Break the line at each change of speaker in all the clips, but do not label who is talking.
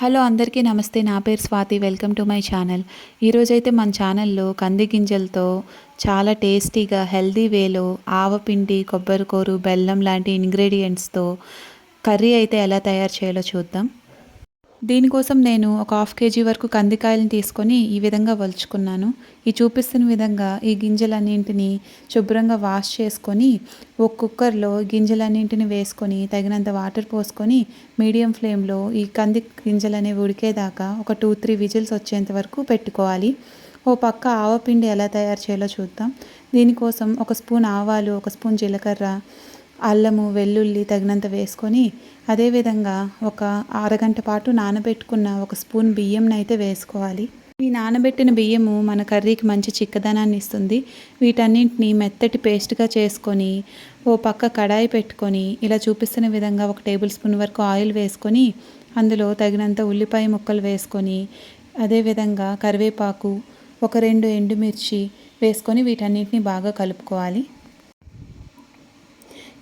Hello అందరికీ నమస్తే నా పేరు Swathi welcome to my channel. ఈరోజైతే మన ఛానల్లో కంది గింజలతో చాలా టేస్టీగా హెల్దీ వేలో ఆవపిండి కొబ్బరికూరు బెల్లం లాంటి ఇంగ్రీడియంట్స్తో కర్రీ అయితే ఎలా తయారు చేయాలో చూద్దాం. దీనికోసం నేను ఒక హాఫ్ కేజీ వరకు కందికాయలను తీసుకొని ఈ విధంగా వలుచుకున్నాను. ఈ చూపిస్తున్న విధంగా ఈ గింజలన్నింటినీ శుభ్రంగా వాష్ చేసుకొని ఒక కుక్కర్లో గింజలన్నింటిని వేసుకొని తగినంత వాటర్ పోసుకొని మీడియం ఫ్లేమ్లో ఈ కంది గింజలు అనేవి ఉడికేదాకా ఒక టూ త్రీ విజిల్స్ వచ్చేంత వరకు పెట్టుకోవాలి. ఓ పక్క ఆవపిండి ఎలా తయారు చేయాలో చూద్దాం. దీనికోసం ఒక స్పూన్ ఆవాలు ఒక స్పూన్ జీలకర్ర అల్లము వెల్లుల్లి తగినంత వేసుకొని అదేవిధంగా ఒక అరగంట పాటు నానబెట్టుకున్న ఒక స్పూన్ బియ్యంనైతే వేసుకోవాలి. ఈ నానబెట్టిన బియ్యము మన కర్రీకి మంచి చిక్కదనాన్ని ఇస్తుంది. వీటన్నింటిని మెత్తటి పేస్ట్గా చేసుకొని ఓ పక్క కడాయి పెట్టుకొని ఇలా చూపిస్తున్న విధంగా ఒక టేబుల్ స్పూన్ వరకు ఆయిల్ వేసుకొని అందులో తగినంత ఉల్లిపాయ ముక్కలు వేసుకొని అదేవిధంగా కరివేపాకు ఒక రెండు ఎండుమిర్చి వేసుకొని వీటన్నిటిని బాగా కలుపుకోవాలి.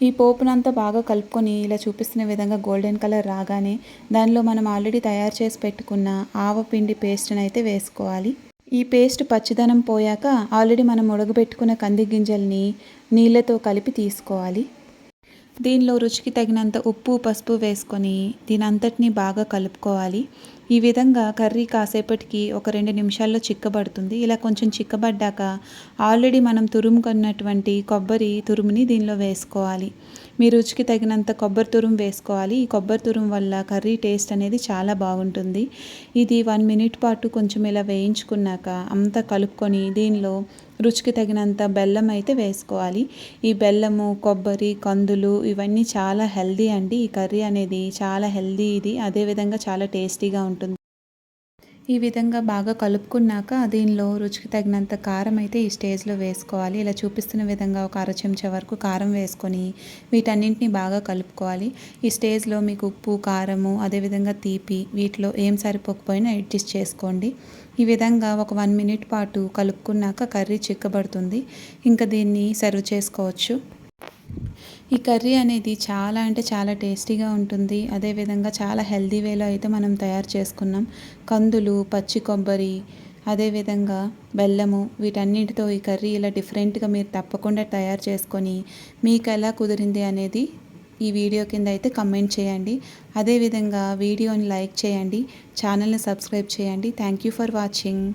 ఈ పోపునంతా బాగా కలుపుకొని ఇలా చూపిస్తున్న విధంగా గోల్డెన్ కలర్ రాగానే దానిలో మనం ఆల్రెడీ తయారు చేసి పెట్టుకున్న ఆవపిండి పేస్ట్ని అయితే వేసుకోవాలి. ఈ పేస్ట్ పచ్చిదనం పోయాక ఆల్రెడీ మనం ఉడకబెట్టుకున్న కంది గింజల్ని నీళ్ళతో కలిపి తీసుకోవాలి. దీనిలో రుచికి తగినంత ఉప్పు పసుపు వేసుకొని దీని అంతటిని బాగా కలుపుకోవాలి. ఈ విధంగా కర్రీ కాసేపటికి ఒక రెండు నిమిషాల్లో చిక్కబడుతుంది. ఇలా కొంచెం చిక్కబడ్డాక ఆల్రెడీ మనం తురుముకున్నటువంటి కొబ్బరి తురుముని దీనిలో వేసుకోవాలి. మీ రుచికి తగినంత కొబ్బరి తురుము వేసుకోవాలి. ఈ కొబ్బరి తురుము వల్ల కర్రీ టేస్ట్ అనేది చాలా బాగుంటుంది. ఇది వన్ మినిట్ పాటు కొంచెం ఇలా వేయించుకున్నాక అంతా కలుపుకొని దీనిలో రుచికి తగినంత బెల్లం అయితే వేసుకోవాలి. ఈ బెల్లము కొబ్బరి కందులు ఇవన్నీ చాలా హెల్దీ అండి. ఈ కర్రీ అనేది చాలా హెల్దీ ఇది. అదేవిధంగా చాలా టేస్టీగా ఉంటుంది. ఈ విధంగా బాగా కలుపుకున్నాక దీనిలో రుచికి తగినంత కారం అయితే ఈ స్టేజ్లో వేసుకోవాలి. ఇలా చూపిస్తున్న విధంగా ఒక అర చెంచా వరకు కారం వేసుకొని వీటన్నింటిని బాగా కలుపుకోవాలి. ఈ స్టేజ్లో మీకు ఉప్పు కారము అదేవిధంగా తీపి వీటిలో ఏం సరిపోకపోయినా అడ్జస్ట్ చేసుకోండి. ఈ విధంగా ఒక వన్ మినిట్ పాటు కలుపుకున్నాక కర్రీ చిక్కబడుతుంది. ఇంకా దీన్ని సర్వ్ చేసుకోవచ్చు. ఈ కర్రీ అనేది చాలా అంటే చాలా టేస్టీగా ఉంటుంది. అదేవిధంగా చాలా హెల్దీ వేలో అయితే మనం తయారు చేసుకున్నాం. కందులు పచ్చి కొబ్బరి అదేవిధంగా బెల్లము వీటన్నిటితో ఈ కర్రీ ఇలా డిఫరెంట్గా మీరు తప్పకుండా తయారు చేసుకొని మీకు ఎలా కుదిరింది అనేది ఈ వీడియో కింద అయితే కమెంట్ చేయండి. అదేవిధంగా వీడియోని లైక్ చేయండి. ఛానల్ని సబ్స్క్రైబ్ చేయండి. Thank you for watching.